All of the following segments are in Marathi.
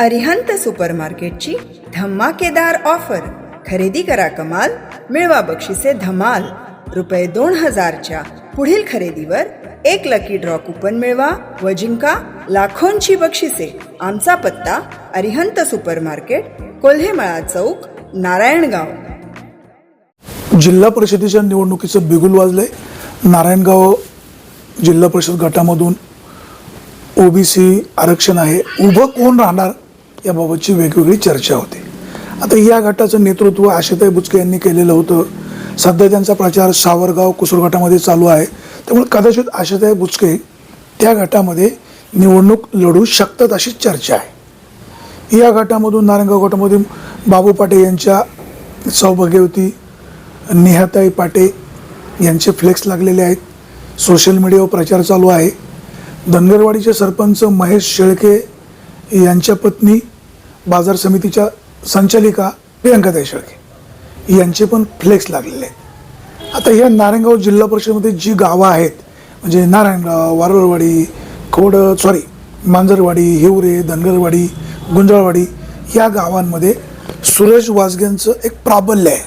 अरिहंत सुपरमार्केटची धमाकेदार ऑफर. खरेदी करा कमाल मिळवा बक्षिसे धमाल. रुपये दोन हजारच्या पुढील खरेदीवर एक लकी ड्रॉ कुपन मिळवा व जिंका लाखोंची बक्षिसे. आमचा पत्ता अरिहंत सुपरमार्केट कोल्हेमळा चौक नारायणगाव. जिल्हा परिषदेच्या निवडणुकीचं बिगुल वाजले नारायणगाव जिल्हा परिषद गटामधून ओबीसी आरक्षण आहे. उभं कोण राहणार? याबाबतची वेगवेगळी चर्चा होते. आता या गटाचं नेतृत्व आशिताई बुचके यांनी केलेलं होतं. सध्या त्यांचा प्रचार सावरगाव कुसूर गटामध्ये चालू आहे. त्यामुळे कदाचित आशिताई बुचके त्या गटामध्ये निवडणूक लढू शकतात अशी चर्चा आहे. या गटामधून नारायणगाव गटामधून बाबू पाटे यांच्या सौभाग्यवती नेहाताई पाटे यांचे फ्लेक्स लागलेले आहेत. सोशल मीडियावर प्रचार चालू आहे. धनगरवाडीचे सरपंच महेश शेळके यांच्या पत्नी बाजार समितीच्या संचालिका प्रियंका देशळके. यांचे पण फ्लेक्स लागलेले आहेत. आता या नारायणगाव जिल्हा परिषदेमध्ये जी गावं आहेत म्हणजे नारायणगाव वारळवाडी खोड सॉरी मांजरवाडी हिवरे धनगरवाडी गुंजळवाडी या गावांमध्ये सुरेश वाजग्यांचं एक प्राबल्य आहे.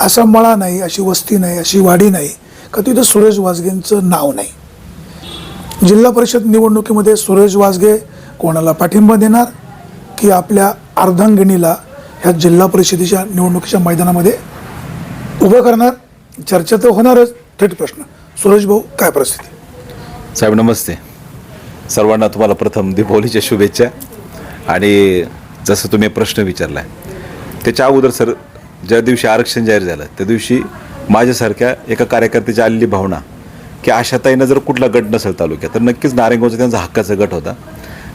असा मळा नाही अशी वस्ती नाही अशी वाडी नाही का तिथं सुरेश वाजगेंचं नाव नाही. जिल्हा परिषद निवडणुकीमध्ये सुरेश वाजगे कोणाला पाठिंबा देणार की आपल्या अर्धांगिणीला ह्या जिल्हा परिषदेच्या निवडणुकीच्या मैदानामध्ये उभं करणार? चर्चा तर होणारच. थेट प्रश्न. सुरेश भाऊ काय परिस्थिती? साहेब नमस्ते. सर्वांना तुम्हाला प्रथम दीपावलीच्या शुभेच्छा. आणि जसं तुम्ही प्रश्न विचारला आहे त्याच्या अगोदर सर ज्या दिवशी आरक्षण जाहीर झालं त्या दिवशी माझ्यासारख्या एका कार्यकर्त्याची आलेली भावना की आशाताईनं जर कुठला गट नसेल तालुक्यात तर नक्कीच नारायणगावचा त्यांचा हक्काचा गट होता.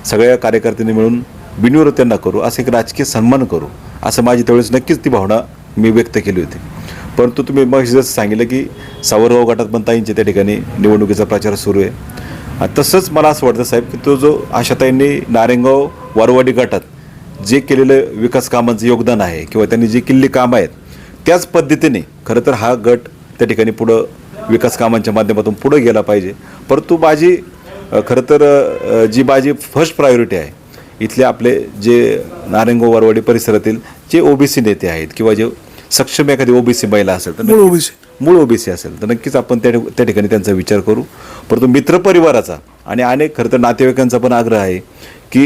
सगळ्या कार्यकर्त्यांनी मिळून बिनविरोध त्यांना करू असं एक राजकीय सन्मान करू असं माझी त्यावेळेस नक्कीच ती भावना मी व्यक्त केली होती. परंतु तुम्ही मग जसं सांगितलं की सावरगाव गटात पण ताईंच्या त्या ठिकाणी निवडणुकीचा प्रचार सुरू आहे. तसंच मला असं वाटतं साहेब की तो जो आशाताईंनी नारेंगाव वारवाडी गटात जे केलेलं विकास कामांचं योगदान आहे किंवा त्यांनी जी केलेली कामं आहेत त्याच पद्धतीने खरं तर हा गट त्या ठिकाणी पुढं विकास कामांच्या माध्यमातून पुढं गेला पाहिजे. परंतु माझी खरं तर जी माझी फर्स्ट प्रायोरिटी आहे इथले आपले जे नारेंगाव वारवाडी परिसरातील जे ओबीसी नेते आहेत किंवा जे सक्षम एखादी ओबीसी महिला असेल तर मूळ ओबीसी मूळ ओबीसी असेल तर नक्कीच आपण त्या त्या ठिकाणी त्यांचा विचार करू. परंतु मित्रपरिवाराचा आणि अनेक खरं तर नातेवाईकांचा पण आग्रह आहे की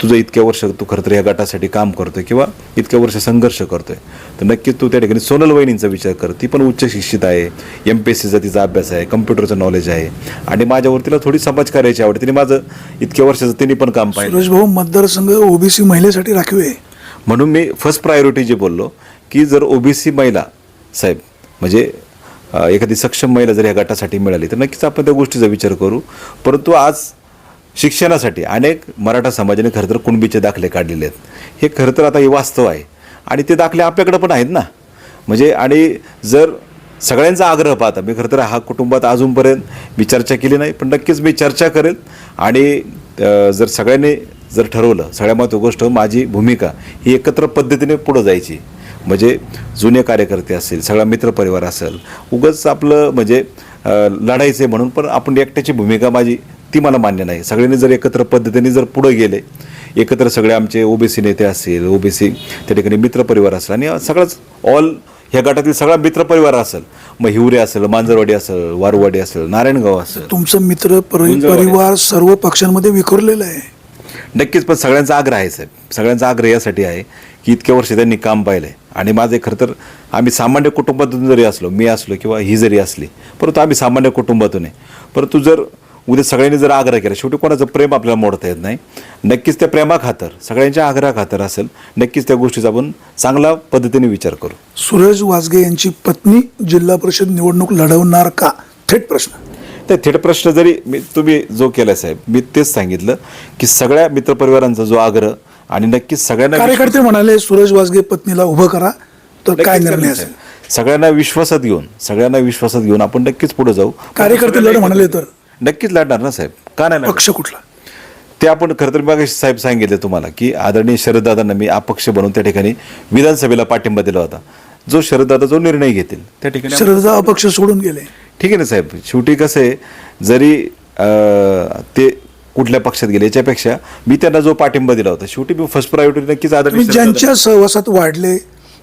तुझं इतक्या वर्ष तू खरं तर या गटासाठी काम करतोय किंवा इतक्या वर्ष संघर्ष करतोय. तर नक्कीच तू त्या ठिकाणी सोनल वहिनींचा विचार कर. ती पण उच्च शिक्षित आहे. एम पी एस सीचा तिचा अभ्यास आहे. कम्प्युटरचं नॉलेज आहे. आणि माझ्यावर तिला थोडी समाजकार्याची आवड तिने माझं इतक्या वर्षाचं तिने पण काम सुरेश भाऊ मतदारसंघ ओबीसी महिलेसाठी राखीव आहे. म्हणून मी फर्स्ट प्रायोरिटी जे बोललो की जर ओबीसी महिला साहेब म्हणजे एखादी सक्षम महिला जर या गटासाठी मिळाली तर नक्कीच आपण त्या गोष्टीचा विचार करू. परंतु आज शिक्षणासाठी अनेक मराठा समाजाने खरं तर कुणबीचे दाखले काढलेले आहेत. हे खरं तर आता हे वास्तव आहे. आणि ते दाखले आपल्याकडे पण आहेत ना. म्हणजे आणि जर सगळ्यांचा आग्रह पाहता मी खरं तर हा कुटुंबात अजूनपर्यंत मी चर्चा केली नाही पण नक्कीच मी चर्चा करेल. आणि जर सगळ्यांनी जर ठरवलं सगळ्या महत्त्वाची गोष्ट माझी भूमिका ही एकत्र पद्धतीने पुढं जायची. म्हणजे जुने कार्यकर्ते असेल सगळा मित्रपरिवार असेल उगंच आपलं म्हणजे लढायचं आहे म्हणून पण आपण एकट्याची भूमिका माझी ती मला मान्य नाही. सगळ्यांनी जर एकत्र पद्धतीने जर पुढं गेले एकत्र सगळे आमचे ओबीसी नेते असतील ओबीसी त्या ठिकाणी मित्रपरिवार असेल आणि सगळंच ऑल ह्या गटातील सगळा मित्रपरिवार असेल. मग हिवरे असेल मांजरवाडी असेल वारुवाडी असेल नारायणगाव असेल. तुमचं मित्र परि-. परिवार सर्व पक्षांमध्ये विखुरलेलं आहे. नक्कीच पण सगळ्यांचा आग्रह आहे साहेब. सगळ्यांचा आग्रह यासाठी आहे की इतक्या वर्ष त्यांनी काम पाहिलं आहे आणि माझे खरं तर आम्ही सामान्य कुटुंबातून जरी असलो मी असलो किंवा ही जरी असली परंतु आम्ही सामान्य कुटुंबातून आहे. परंतु जर उद्या सगळ्यांनी जर आग्रह केला शेवटी कोणाचं प्रेम आपल्याला मोडता येत नाही. नक्कीच त्या प्रेमा खातर सगळ्यांच्या आग्रह खातर असेल नक्कीच त्या गोष्टीचा आपण चांगल्या पद्धतीने विचार करू. सुरेश वाजगे यांची पत्नी जिल्हा परिषद निवडणूक लढवणार का? थेट प्रश्न. त्या थेट प्रश्न जरी मी तुम्ही जो केला साहेब मी तेच सांगितलं की सगळ्या मित्रपरिवारांचा जो आग्रह आणि नक्कीच सगळ्यांना कार्यकर्ते म्हणाले सुरेश वाजगे पत्नीला उभं करा तर काय निर्णय असेल. सगळ्यांना विश्वासात घेऊन सगळ्यांना विश्वासात घेऊन आपण नक्कीच पुढे जाऊ. कार्यकर्ते लढ म्हणाले तर? नक्कीच लढणार ना साहेब? का नाही लढणार? पक्ष कुठला? ते आपण खरं तर मग साहेब सांगितले तुम्हाला की आदरणीय शरददादांना मी अपक्ष बनवून त्या ठिकाणी विधानसभेला पाठिंबा दिला होता. जो शरददादा जो निर्णय घेतील. त्या ठिकाणी आपण- शरदा अपक्ष सोडून गेले. ठीक आहे ना साहेब? शेवटी कसं आहे जरी अं, ते कुठल्या पक्षात गेले याच्यापेक्षा मी त्यांना जो पाठिंबा दिला होता शेवटी मी फर्स्ट प्रायोरिटी नक्कीच तुम्ही आदरणीय ज्यांच्या सहवासात वाढले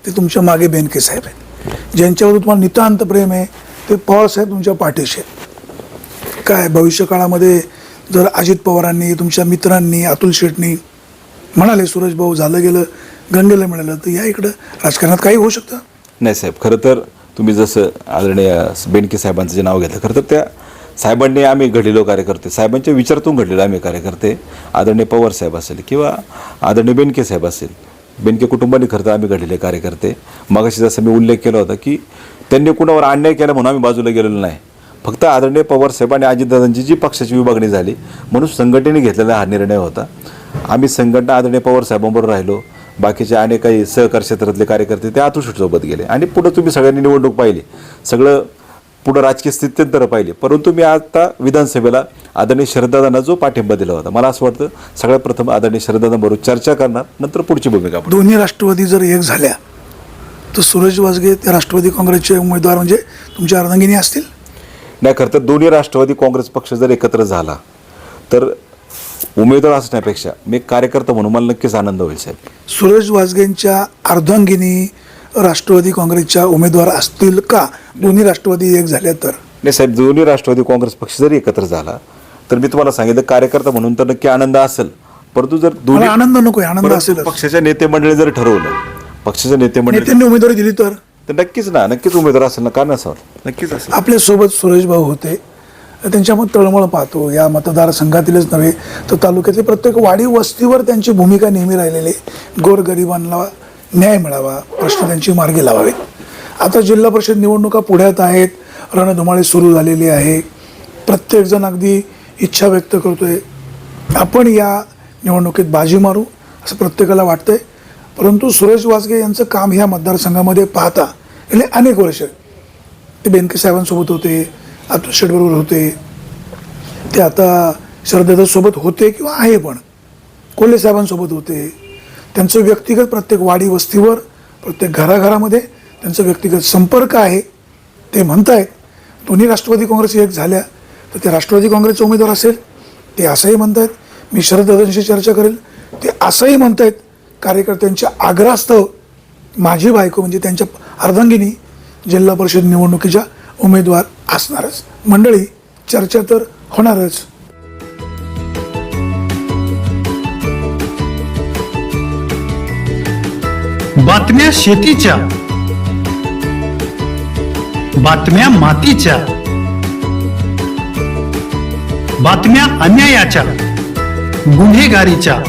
ते तुमच्या मागे बेनके साहेब आहेत. ज्यांच्यावर तुम्हाला नितांत प्रेम आहे ते पवार साहेब तुमच्या पाठीशी आहेत. काय भविष्य काळामध्ये जर अजित पवारांनी तुमच्या मित्रांनी अतुल शेटनी म्हणाले सुरेश भाऊ झालं गेलं गंगेला मिळालं तर या इकडं राजकारणात काही होऊ शकतं? नाही साहेब खरं तर तुम्ही जसं आदरणीय बेनके साहेबांचं जे नाव घेतलं खरं तर त्या साहेबांनी आम्ही घडलेलो कार्यकर्ते. साहेबांच्या विचारातून घडलेलो आम्ही कार्यकर्ते. आदरणीय पवार साहेब असेल किंवा आदरणीय बेनके साहेब असेल बेनके कुटुंबाने खरं तर आम्ही घडलेले कार्यकर्ते. मगाशी जसं मी उल्लेख केला होता की त्यांनी कुणावर अन्याय केला म्हणून आम्ही बाजूला गेलेलो नाही. फक्त आदरणीय पवार साहेब आणि अजितदादांची जी पक्षाची विभागणी झाली म्हणून संघटनेने घेतलेला हा निर्णय होता. आम्ही संघटना आदरणीय पवार साहेबांबरोबर राहिलो. बाकीचे अनेक काही सहकार क्षेत्रातले कार्यकर्ते ते आतुशेटसोबत गेले. आणि पुढं तुम्ही सगळ्यांनी निवडणूक पाहिली. सगळं पुढं राजकीय स्थित्यंतर पाहिले. परंतु मी आता विधानसभेला आदरणीय शरददादांना जो पाठिंबा दिला होता मला असं वाटतं सगळ्यात प्रथम आदरणीय शरददादांबरोबर चर्चा करणार नंतर पुढची भूमिका दोन्ही राष्ट्रवादी जर एक झाल्या तर सूरज वाजगे ते राष्ट्रवादी काँग्रेसचे उमेदवार म्हणजे तुमच्या अर्धांगिनी असतील? नाही खरं तर दोन्ही राष्ट्रवादी काँग्रेस पक्ष जर एकत्र झाला तर उमेदवार असण्यापेक्षा मी कार्यकर्ता म्हणून मला नक्कीच आनंद होईल साहेब. सुरेश वाजगेंच्या अर्धांगिनी राष्ट्रवादी काँग्रेसच्या उमेदवार असतील का? दोन्ही राष्ट्रवादी एक झाल्या तर. नाही साहेब दोन्ही राष्ट्रवादी काँग्रेस पक्ष जरी एकत्र झाला तर मी तुम्हाला सांगितलं कार्यकर्ता म्हणून तर नक्की आनंद असेल. परंतु जर दोन्ही आनंद नकोय आनंद असेलच. पक्षाच्या नेते मंडळी जर ठरवलं पक्षाच्या नेते मंडळी नेत्यांनी उमेदवारी दिली तर? तर नक्कीच ना नक्कीच उमेदवार असेल ना का नसावं नक्कीच असेल. आपल्यासोबत सुरेश भाऊ होते. त्यांच्यामध्ये तळमळ पाहतो. या मतदारसंघातीलच नव्हे तर तालुक्यातील प्रत्येक वाडी वस्तीवर त्यांची भूमिका नेहमी राहिलेली आहे. गोरगरिबांना न्याय मिळावा प्रश्न त्यांची मार्गी लावावेत आता जिल्हा परिषद निवडणुका पुढ्यात आहेत. रणधुमाळी सुरू झालेली आहे. प्रत्येकजण अगदी इच्छा व्यक्त करतोय आपण या निवडणुकीत बाजी मारू असं प्रत्येकाला वाटतंय. परंतु सुरेश वासगे यांचं काम ह्या मतदारसंघामध्ये पाहता गेले अनेक वर्ष ते बेनके साहेबांसोबत होते अतुल शेटबरोबर होते. ते आता शरददादासोबत होते किंवा आहे पण. कोल्हे साहेबांसोबत होते. त्यांचं व्यक्तिगत प्रत्येक वाडी वस्तीवर प्रत्येक घराघरामध्ये त्यांचा व्यक्तिगत संपर्क आहे. ते म्हणतायत दोन्ही राष्ट्रवादी काँग्रेस एक झाल्या तर ते राष्ट्रवादी काँग्रेसचे उमेदवार असेल. ते असंही म्हणतायत मी शरददादांशी चर्चा करेल. ते असंही म्हणतायत कार्यकर्त्यांच्या आग्रहास्तव माझी बायको म्हणजे त्यांच्या अर्धांगिनी जिल्हा परिषद निवडणुकीच्या उमेदवार असणारच. मंडळी चर्चा तर होणारच. बातम्या शेतीच्या. बातम्या मातीच्या. बातम्या अन्यायाच्या. गुन्हेगारीच्या.